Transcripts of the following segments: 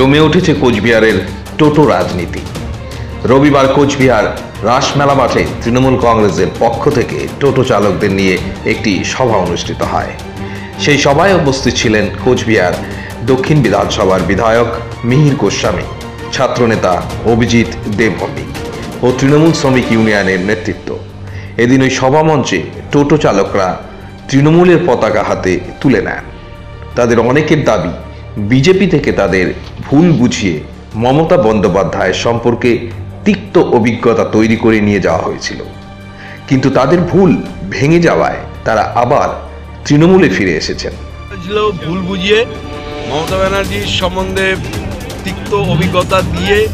জমে উঠেছে কোচবিহারের টোটো রাজনীতি। রবিবার কোচবিহার রাসমেলা মাঠে তৃণমূল কংগ্রেসের পক্ষ থেকে টোটো চালকদের নিয়ে একটি সভা অনুষ্ঠিত হয়। সেই সভায় উপস্থিত ছিলেন কোচবিহার দক্ষিণ বিধানসভার বিধায়ক মিহির গোস্বামী, ছাত্রনেতা অভিজিৎ দেবভৌমিক ও তৃণমূল শ্রমিক ইউনিয়নের নেতৃত্ব। এদিন ওই সভামঞ্চে টোটো চালকরা তৃণমূলের পতাকা হাতে তুলে নেন। তাদের অনেকের দাবি বিজেপি থেকে তাদের ভুল বুঝিয়ে মমতা বন্দ্যোপাধ্যায় সম্পর্কে তিক্ত অভিজ্ঞতা তৈরি করে নিয়ে যাওয়া হয়েছিল। কিন্তু তাদের ভুল ভেঙে যাওয়ায় তারা আবার তৃণমূলে ফিরে এসেছেন। ভুল বুঝিয়ে মমতা ব্যানার্জির সম্বন্ধে তিক্ত অভিজ্ঞতা দিয়ে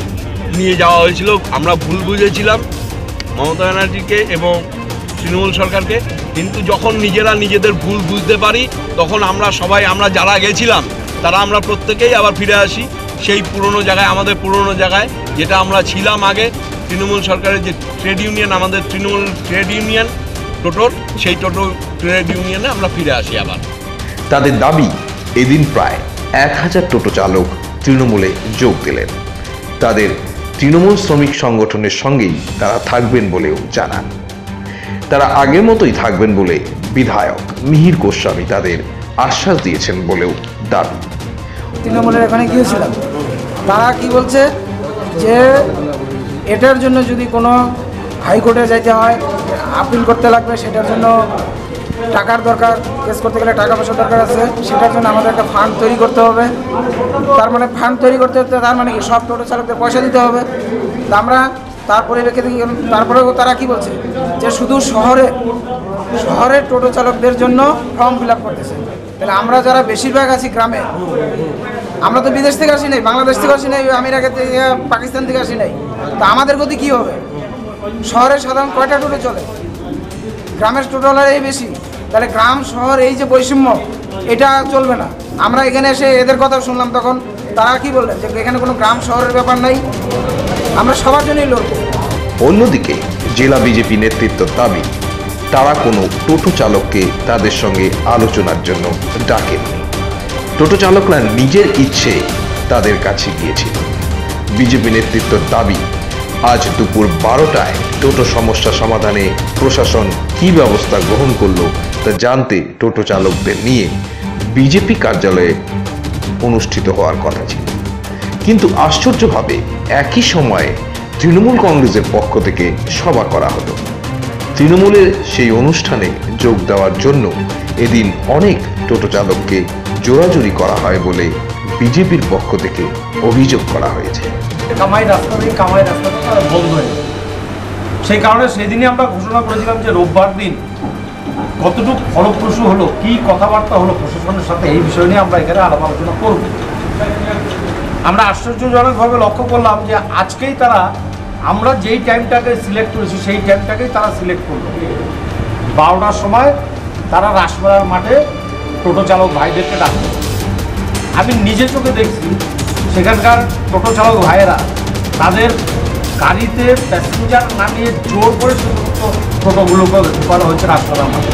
নিয়ে যাওয়া হয়েছিল। আমরা ভুল বুঝেছিলাম। মমতা ব্যানার্জিকে এবং তৃণমূল সরকারকে, কিন্তু যখন নিজেরা নিজেদের ভুল বুঝতে পারি, তখন আমরা সবাই, আমরা যারা গেছিলাম, তারা আমরা প্রত্যেকেই আবার ফিরে আসি। সেই পুরনো জায়গায়, আমাদের পুরনো জায়গায়, যেটা আমরা ছিলাম আগে, তৃণমূল সরকারের যে ট্রেড ইউনিয়ন, আমাদের তৃণমূল ট্রেড ইউনিয়ন, টোটোর, সেই টোটো ট্রেড ইউনিয়নে আমরা ফিরে আসি আবার। তাদের দাবি, এদিন প্রায় এক হাজার টোটো চালক তৃণমূলে যোগ দিলেন। তাদের তৃণমূল শ্রমিক সংগঠনের সঙ্গেই তারা থাকবেন বলেও জানান। তারা আগের মতোই থাকবেন বলে বিধায়ক মিহির গোস্বামী তাদের আশ্বাস দিয়েছেন বলেও দাবি। তৃণমূলের এখানে গিয়েছিলাম তারা কি বলছে যে এটার জন্য যদি কোনো হাইকোর্টে যাইতে হয় আপিল করতে লাগবে, সেটার জন্য টাকার দরকার কেস করতে গেলে টাকা পয়সা দরকার আছে, সেটার জন্য আমাদের একটা ফান্ড তৈরি করতে হবে। তার মানে ফান্ড তৈরি করতে হতে তার মানে কি? সব টোটো চালকদের পয়সা দিতে হবে। আমরা তার পরিপ্রেক্ষিতে কি তারপরেও তারা কি বলছে? যে শুধু শহরে, শহরের টোটো চালকদের জন্য ফর্ম ফিল আপ করতেছে। তাহলে আমরা যারা বেশিরভাগ আছি গ্রামে, আমরা তো বিদেশ থেকে আসি নাই, বাংলাদেশ থেকে আসি নাই, আমেরিকা থেকে, পাকিস্তান থেকে আসি নাই। তা আমাদের গতি কী হবে? শহরে সাধারণ কয়টা টোটো চলে? গ্রামের টোটোলারই বেশি। তাহলে গ্রাম, শহর, এই যে বৈষম্য, এটা চলবে না। আমরা এখানে এসে এদের কথা শুনলাম তখন। তারা কি বললেন? যে এখানে কোনো গ্রাম, শহরের ব্যাপার নাই। আমরা সবার জন্যই লড়বো। অন্যদিকে, জেলা বিজেপি নেতৃত্বের দাবি, তারা কোনো টোটো চালককে তাদের সঙ্গে আলোচনার জন্য ডাকেননি টোটো চালকরা নিজের ইচ্ছে তাদের কাছে গিয়েছিল। বিজেপি নেতৃত্বের দাবি, আজ দুপুর বারোটায় টোটো সমস্যা সমাধানে প্রশাসন কি ব্যবস্থা গ্রহণ করল তা জানতে টোটো চালকদের নিয়ে বিজেপি কার্যালয়ে অনুষ্ঠিত হওয়ার কথা ছিল। কিন্তু আশ্চর্যভাবে একই সময়ে তৃণমূল কংগ্রেসের পক্ষ থেকে সভা করা হলো। তৃণমূলের সেই অনুষ্ঠানে যোগ দেওয়ার জন্য এদিন অনেক টোটো চালককে জোরাজুরি করা হয় বলে বিজেপির পক্ষ থেকে অভিযোগ করা হয়েছে। কামাই রাস্তা কামাই রাস্তাটা বন্ধ হয়ে। সেই কারণে সেদিনই আমরা ঘোষণা করেছিলাম যে রোববার দিন কতটুকু ফলপ্রসূ হলো, কি কথাবার্তা হলো প্রশাসনের সাথে এই বিষয় নিয়ে আমরা এখানে আলাপ আলোচনা করব। আমরা আশ্চর্যজনকভাবে লক্ষ্য করলাম যে আজকেই তারা, আমরা যেই টাইমটাকে সিলেক্ট করেছি, সেই টাইমটাকেই তারা সিলেক্ট করল। বারোটার সময় তারা রাসমেলার মাঠে টোটো চালক ভাইদেরকে ডাকলো। আমি নিজে চোখে দেখছি, সেখানকার টোটো চালক ভাইয়েরা তাদের গাড়িতে প্যাসেঞ্জার নামিয়ে জোর করে সমস্ত টোটোগুলোকে ঢুকানো হয়েছে রাস্তার মাঠে।